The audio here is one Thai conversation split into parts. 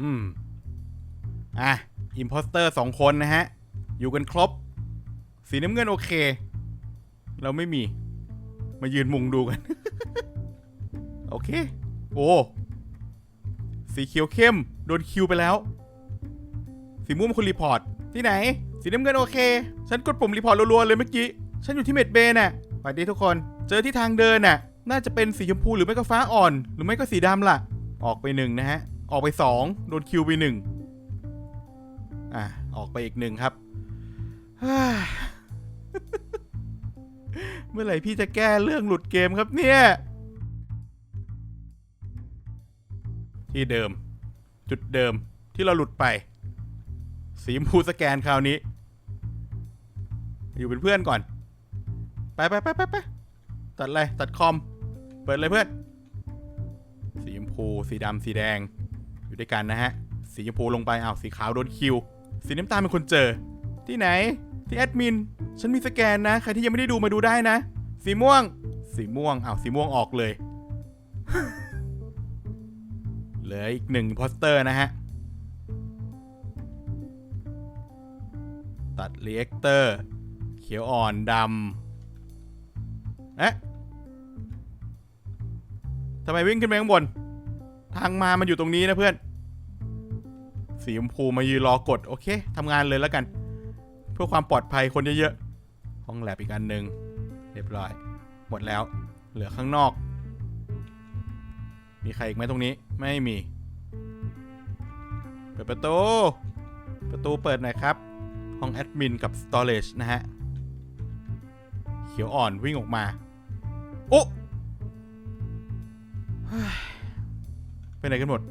อืม อะ อิมพอสเตอร์สองคนนะฮะ อยู่กันครบ สีน้ำเงินโอเค เราไม่มี มายืนมุงดูกัน โอเค โอ้ สีเขียวเข้ม โดนคิวไปแล้ว สีม่วงเป็นคนรีพอร์ต ที่ไหน สีน้ำเงินโอเค ฉันกดปุ่มรีพอร์ตรัวๆเลยเมื่อกี้ ฉันอยู่ที่เมดเบย์น่ะสวัสดีทุกคน เจอที่ทางเดินน่ะ น่าจะเป็นสีชมพูหรือไม่ก็ฟ้าอ่อน หรือไม่ก็สีดำล่ะ ออกไปหนึ่งนะฮะ ออกไปสองโดนคิวไปหนึ่งอะ ออกไปอีกหนึ่งครับ เมื่อไหร่พี่จะแก้เรื่องหลุดเกมครับเนี่ย ที่เดิม จุดเดิมที่เราหลุดไป สีมูสแกนคราวนี้ อยู่เป็นเพื่อนก่อน ไปไปไปไปไปตัดเลยตัดคอม เปิดเลยเพื่อน สีชมพู สีดำสีแดง อยู่ด้วยกันนะฮะ สีชมพูลงไปอ้าวสีขาวโดนคิว สีน้ำตาลเป็นคนเจอ ที่ไหน ที่แอดมิน ฉันมีสแกนนะ ใครที่ยังไม่ได้ดูมาดูได้นะ สีม่วง สีม่วงอ้าวสีม่วงออกเลยเหลืออีกหนึ่งโพสเตอร์นะฮะ ตัดรีแอคเตอร์ เขียวอ่อนดำเอ๊ะทำไมวิ่งขึ้นไปข้างบน ทางมามันอยู่ตรงนี้นะเพื่อน สีชมพูมายืนรอกด โอเคทำงานเลยแล้วกัน เพื่อความปลอดภัยคนเยอะๆ ห้องแลบอีกอันหนึ่งเรียบร้อย หมดแล้ว เหลือข้างนอก มีใครอีกไหมตรงนี้ ไม่มี เปิดประตู ประตูเปิดหน่อยครับ ห้องแอดมินกับ Storage นะฮะ เขียวอ่อนวิ่งออกมา ไปไหนกันหมด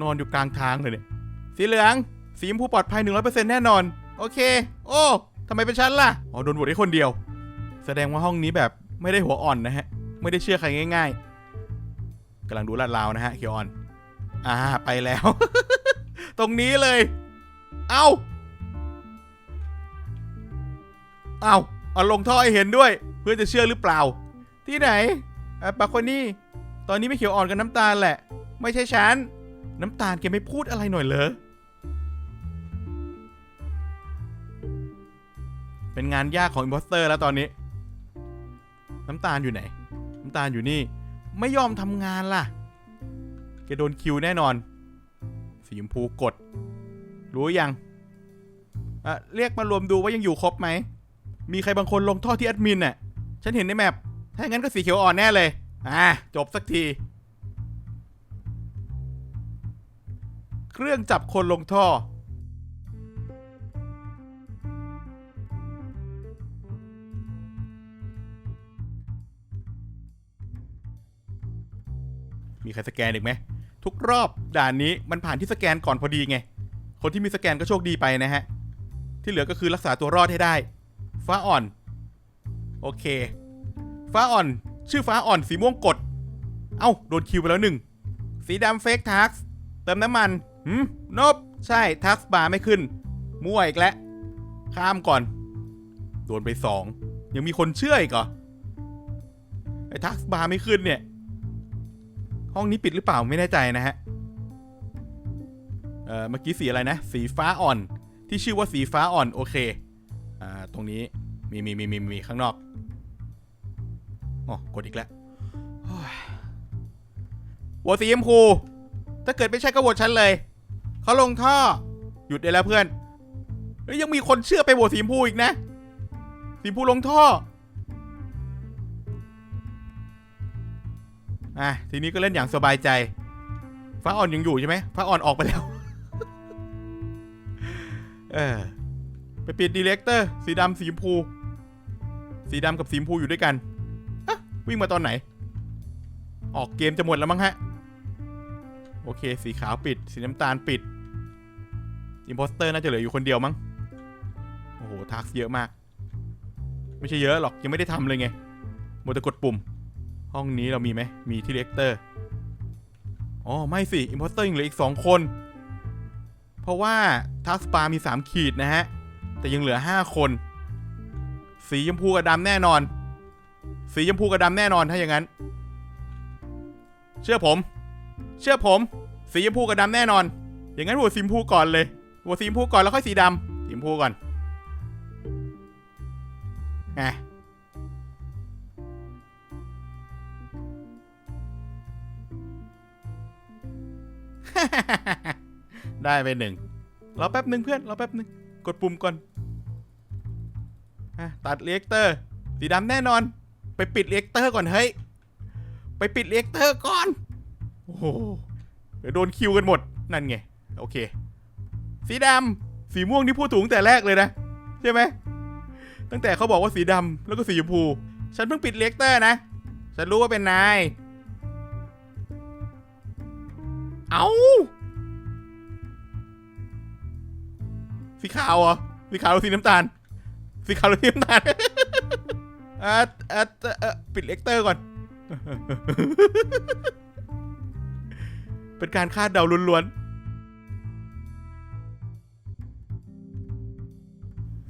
นอนอยู่กลางทางเลยเนี่ย สีเหลือง สีชมพูปลอดภัย 100%แน่นอน โอเค โอ้ทำไมเป็นฉันล่ะ อ๋อ โดนบทได้คนเดียว แสดงว่าห้องนี้แบบไม่ได้หัวอ่อนนะฮะ ไม่ได้เชื่อใครง่าย ๆกำลังดูลาดราวนะฮะเขียวอ่อน อ่า ไปแล้ว ตรงนี้เลย เอาเอาเอาลงท่อให้เห็นด้วย เพื่อจะเชื่อหรือเปล่า ที่ไหน อะปากคนนี้ตอนนี้ไม่เขียวอ่อนกับน้ำตาลแหละ ไม่ใช่ฉัน น้ำตาลแกไม่พูดอะไรหน่อยเหรอ เป็นงานยากของอิมพอสเตอร์แล้วตอนนี้ น้ำตาลอยู่ไหน น้ำตาลอยู่นี่ ไม่ยอมทำงานล่ะ แกโดนคิวแน่นอน สีชมพูกด รู้ยังอะเรียกมารวมดูว่ายังอยู่ครบไหม มีใครบางคนลงท่อที่แอดมินน่ะ ฉันเห็นในแมป ถ้าอย่างนั้นก็สีเขียวอ่อนแน่เลย อะจบสักที เครื่องจับคนลงท่อ มีใครสแกนอีกไหม ทุกรอบด่านนี้มันผ่านที่สแกนก่อนพอดีไง คนที่มีสแกนก็โชคดีไปนะฮะ ที่เหลือก็คือรักษาตัวรอดให้ได้ ฟ้าอ่อน โอเค ฟ้าอ่อน ชื่อฟ้าอ่อนสีม่วงกด เอ้า โดนคิวไปแล้วหนึ่ง สีดำเฟกทักเติมน้ำมันหืมนบ ใช่ทักบาร์ไม่ขึ้น มั่วอีกแล้ว ข้ามก่อน โดนไปสอง ยังมีคนเชื่ออีกเหรอ ไอ้ทักบาร์ไม่ขึ้นเนี่ย ห้องนี้ปิดหรือเปล่าไม่แน่ใจนะฮะ เอ่อเมื่อกี้สีอะไรนะ สีฟ้าอ่อน ที่ชื่อว่าสีฟ้าอ่อนโอเค อ่า ตรงนี้มีมีมีมีมีข้างนอก อ๋อกดอีกแล้วโอ้ยโหวตสีชมพูถ้าเกิดไม่ใช่ก็โหวตฉันเลย เขาลงท่อ หยุดได้แล้วเพื่อนเฮ้ยยังมีคนเชื่อไปโหวตสีชมพูอีกนะ สีชมพูลงท่อ อะ ทีนี้ก็เล่นอย่างสบายใจ ฟ้าอ่อนยังอยู่ใช่ไหมฟ้าอ่อนออกไปแล้ว เออ ไปปิดดีเลกเตอร์ สีดำสีชมพู สีดำกับสีชมพูอยู่ด้วยกัน วิ่งมาตอนไหน ออกเกมจะหมดแล้วมั้งฮะ โอเค สีขาวปิด สีน้ำตาลปิด อิมโพสเตอร์น่าจะเหลืออยู่คนเดียวมั้ง โอ้โหทักเยอะมาก ไม่ใช่เยอะหรอก ยังไม่ได้ทำเลยไงมัวแต่กดปุ่ม ห้องนี้เรามีไหม มีที่เลกเตอร์ อ๋อ ไม่สิ อิมโพสเตอร์ยังเหลืออีก 2 คน เพราะว่าทักสปามี 3 ขีดนะฮะ แต่ยังเหลือ 5 คน สีชมพูกับดำแน่นอน สีชมพูกับดำแน่นอนถ้าอย่างนั้น เชื่อผม เชื่อผม สีชมพูกับดำแน่นอน อย่างนั้นโหวตสีชมพูก่อนเลยโหวตสีชมพูก่อนแล้วค่อยสีดำสีชมพูก่อนไงได้ไปหนึ่งรอแป๊บหนึ่งเพื่อนรอแป๊บหนึ่งกดปุ่มก่อนตัดเรียกเตอร์ สีดำแน่นอน ไปปิดเรียกเตอร์ก่อนเฮ้ย ไปปิดเรียกเตอร์ก่อน โอ้โหเดี๋ยวโดนคิวกันหมด นั่นไง โอเค สีดำ สีม่วงที่พูดถูกตั้งแต่แรกเลยนะ ใช่ไหม ตั้งแต่เขาบอกว่าสีดำแล้วก็สีชมพู ฉันเพิ่งปิดเรียกเตอร์นะ ฉันรู้ว่าเป็นนาย เอาสีขาวเหรอ สีขาวหรือสีน้ำตาล สีขาวหรือสีน้ำตาล อ่าอ่าเอ่อปิดเลกเตอร์ก่อน เป็นการคาดเดาล้วนๆ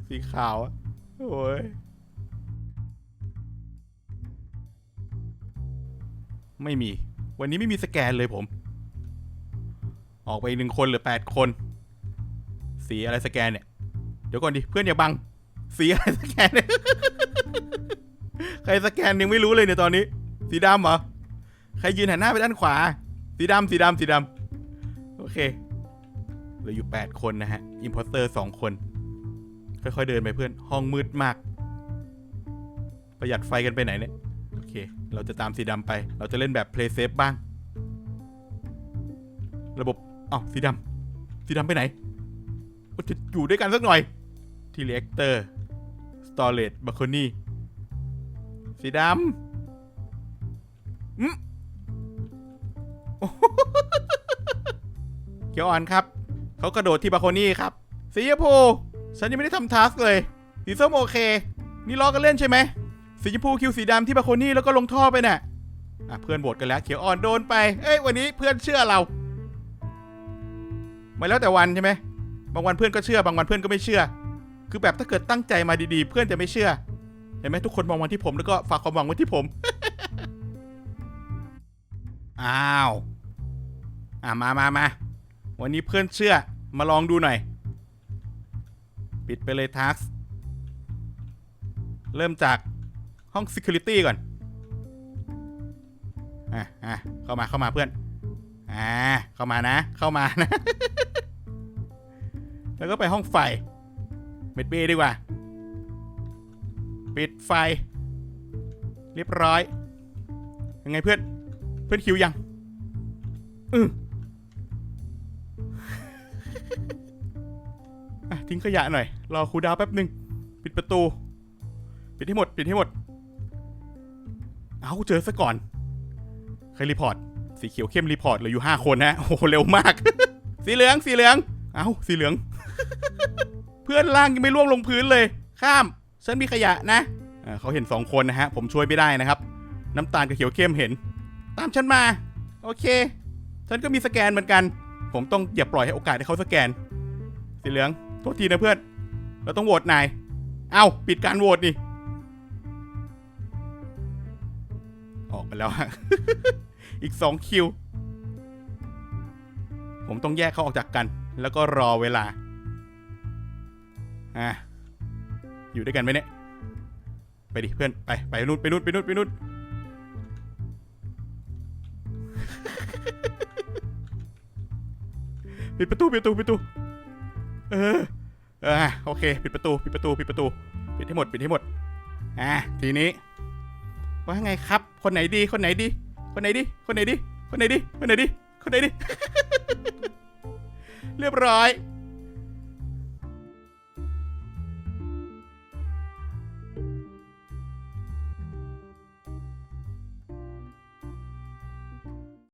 สีขาวอะโอ้ย ไม่มี วันนี้ไม่มีสแกนเลยผม ออกไปหนึ่งคนเหรือแปดคน สีอะไรสแกนเนี่ย เดี๋ยวก่อนดิ เพื่อนอย่าบัง สีอะไรสแกนเนี่ย ใครสแกนยังไม่รู้เลยเนี่ยตอนนี้ สีดำเหรอ ใครยืนหันหน้าไปด้านขวา สีดำสีดำสีดำโอเคเหลืออยู่ 8 คนนะฮะ อิมพอสเตอร์2คน ค่อยๆเดินไปเพื่อน ห้องมืดมาก ประหยัดไฟกันไปไหนเนี่ย โอเค เราจะตามสีดำไป เราจะเล่นแบบ play safe บ้าง ระบบอ้าวสีดำสีดำไปไหนจะอยู่ด้วยกันสักหน่อยทีเรียกเตอร์สตอเรจบัคโคนี่ สีดำอืมเขียวอ่อนครับ เขากระโดดที่บาโคนี่ครับ สีชมพู ฉันยังไม่ได้ทำทัสเลย สีส้มโอเค นี่ล้อกันเล่นใช่ไหม สีชมพูคิวสีดำที่บาโคนี่แล้วก็ลงท่อไปน่ะอะเพื่อนโบดกันแล้ว เขียวอ่อนโดนไป เอ้ยวันนี้เพื่อนเชื่อเรามาแล้วแต่วันใช่ไหมบางวันเพื่อนก็เชื่อบางวันเพื่อนก็ไม่เชื่อ คือแบบถ้าเกิดตั้งใจมาดีๆ เพื่อนจะไม่เชื่อ ห็นไหมทุกคนมองมาที่ผมแล้วก็ฝากความหวังไว้ที่ผม อ้าว อะมามามาวันนี้เพื่อนเชื่อมาลองดูหน่อย ปิดไปเลยทักเริ่มจากห้อง Security ก่อน อะอะเข้ามาเข้ามาเพื่อน อ่า เข้ามานะ เข้ามานะ แล้วก็ไปห้องไฟ เม็ดเบดีกว่า ปิดไฟ เรียบร้อย ยังไงเพื่อน เพื่อนคิวยัง อืออะทิ้งขยะหน่อย รอครูดาวแป๊บหนึ่ง ปิดประตู ปิดให้หมด ปิดให้หมด เอาเจอซะก่อน ใครรีพอร์ต สีเขียวเข้มรีพอร์ตเหลืออยู่5คนนะโอ้โห เร็วมาก สีเหลือง สีเหลือง เอาสีเหลือง เพื่อนล่างยังไม่ล่วงลงพื้นเลย ข้าม ฉันมีขยะนะเขาเห็นสองคนนะฮะ ผมช่วยไม่ได้นะครับ น้ำตาลกับเขียวเข้มเห็น ตามฉันมา โอเค ฉันก็มีสแกนเหมือนกัน ผมต้องอย่าปล่อยให้โอกาสให้เขาสแกน สีเหลือง โทษทีนะเพื่อน เราต้องโหวตนาย เอาปิดการโหวตนี่ ออกไปแล้วฮะ อีกสองคิว ผมต้องแยกเขาออกจากกัน แล้วก็รอเวลา อะ อยู่ด้วยกันไหมเนี่ย ไปดิเพื่อน ไป ไปนู่นไปนู่นไปนู่นไปนู่นปิดประตูปิดประตูปิดประตู เออเออโอเคปิดประตูปิดประตูปิดประตูปิดให้หมดปิดให้หมด อะทีนี้ ว่าไงครับ คนไหนดีคนไหนดี คนไหนดี คนไหนดี คนไหนดี คนไหนดี คนไหนดี เรียบร้อย